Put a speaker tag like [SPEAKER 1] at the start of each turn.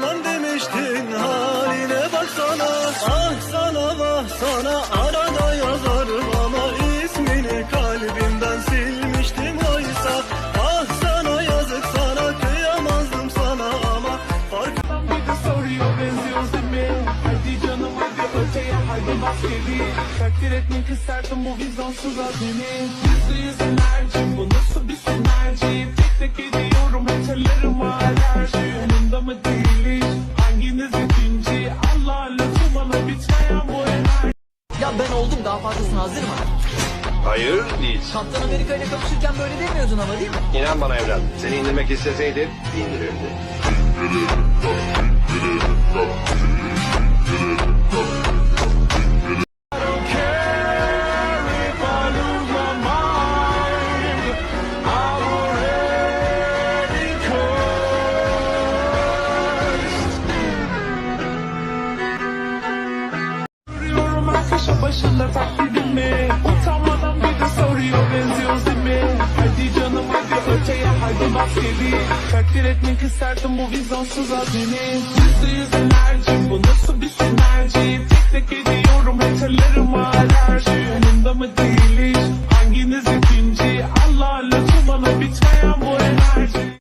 [SPEAKER 1] düşmem demiştin haline baksana. Ah sana vah sana. Arada yazarım ama ismini kalbimden silmiştim oysa. Ah sana yazık sana kıyamazdım sana ama fark
[SPEAKER 2] Bir de soruyor benziyoruz değil mi? Hadi canım hadi öteye hadi bas geri. Takdir etmek isterdim bu vizyonsuz azmini Yüzde yüz enerji bu nasıl bir sinerji
[SPEAKER 3] ben oldum daha fazlasına hazır mı?
[SPEAKER 4] Hayır değil.
[SPEAKER 3] Kaptan Amerika ile kapışırken böyle demiyordun ama değil mi?
[SPEAKER 4] İnan bana evladım. Seni indirmek isteseydi indirirdi.
[SPEAKER 2] başında tak dedim mi? Utanmadan bir de soruyor benziyoruz değil mi? Hadi canım hadi öteye hadi bak maskeli Takdir etmek isterdim bu vizyonsuz azmini. Yüzde yüz enerji bu nasıl bir sinerji? Tek tek ediyorum heterlerime alerji Umumda mı değil hiç? Hanginiz ikinci? Allah Allah bana bitmeyen bu enerji.